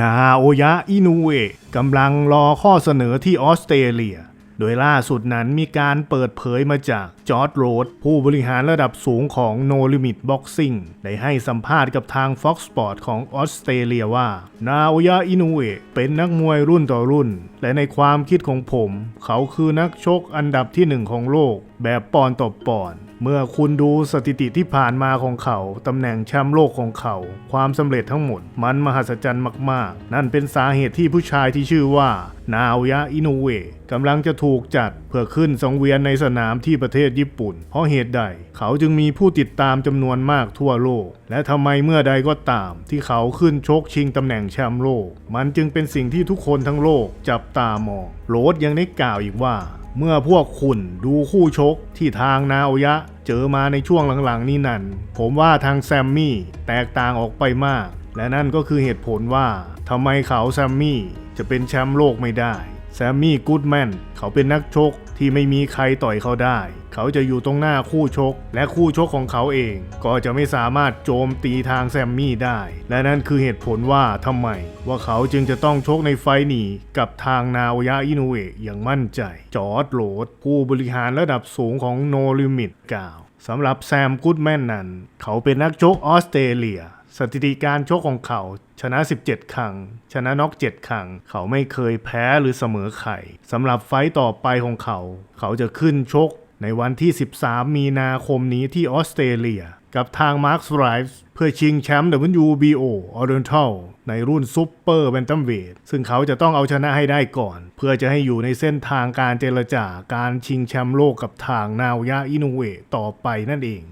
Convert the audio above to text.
นาโอยะอินูเอะกำลังรอข้อเสนอที่ออสเตรเลีย โดยล่าสุดนั้นมีการเปิดเผยมาจากจอร์ดโรดผู้บริหารระดับสูงของ No Limit Boxing ได้ให้สัมภาษณ์กับทาง Fox Sport ของออสเตรเลียว่า นาโอยะอินูเอะเป็นนักมวยรุ่นต่อรุ่น และในความคิดของผม เขาคือนักชกอันดับที่หนึ่งของโลก แบบปอนต่อปอน เมื่อคุณดูสถิติที่ผ่านมาของเขา ตำแหน่งแชมป์โลกของเขา ความสำเร็จทั้งหมด มันมหัศจรรย์มาก ๆ นั่นเป็นสาเหตุที่ผู้ชายที่ชื่อว่า นาโอยะอินูเอะกำลังจะถูกจัดเพื่อขึ้นสังเวียนในสนามที่ประเทศญี่ปุ่น เพราะเหตุใด เขาจึงมีผู้ติดตามจำนวนมากทั่วโลก และทำไมเมื่อใดก็ตาม ที่เขาขึ้นชกชิงตำแหน่งแชมป์โลก มันจึงเป็นสิ่งที่ทุกคนทั้งโลกจับตามอง โรดยังได้กล่าวอีกว่า เมื่อพวกคุณดูคู่ชกที่ทางนาโอยะ เจอมาในช่วงหลังๆนี้นั่น ผมว่าทางแซมมี่แตกต่างออกไปมาก และนั่นก็คือเหตุผลว่าทำไมเขาแซมมี่จะเป็นแชมป์โลกไม่ได้ แซมมี่กูดแมนเขาเป็นนักชกที่ไม่มีใครต่อยเขาได้ เขาจะอยู่ตรงหน้าคู่ชก และคู่ชกของเขาเอง ก็จะไม่สามารถโจมตีทางแซมมี่ได้ และนั่นคือเหตุผลว่าทำไม ว่าเขาจึงจะต้องชกในไฟนี้กับทางนาโอยะอินุเอะอย่างมั่นใจ จอร์ดโรดผู้บริหารระดับสูงของโนลิมิตกล่าวสำหรับแซมกูดแมนนั้น เขาเป็นนักชกออสเตรเลีย สถิติการชกของเขา ชนะ 17 ครั้ง ชนะน็อก 7 ครั้ง เขาไม่เคยแพ้หรือเสมอใครสำหรับไฟต์ต่อไปของเขา เขาจะขึ้นชกในวันที่ 13 มีนาคมนี้ที่ออสเตรเลีย กับทางมาร์คสไรส์เพื่อชิงแชมป์ WBO Oriental ในรุ่นซุปเปอร์แบนตัมเวทซึ่งเขาจะต้องเอาชนะให้ได้ก่อน เพื่อจะให้อยู่ในเส้นทางการเจรจาการชิงแชมป์โลกกับทางนาวยะอินุเอะต่อไปนั่นเอง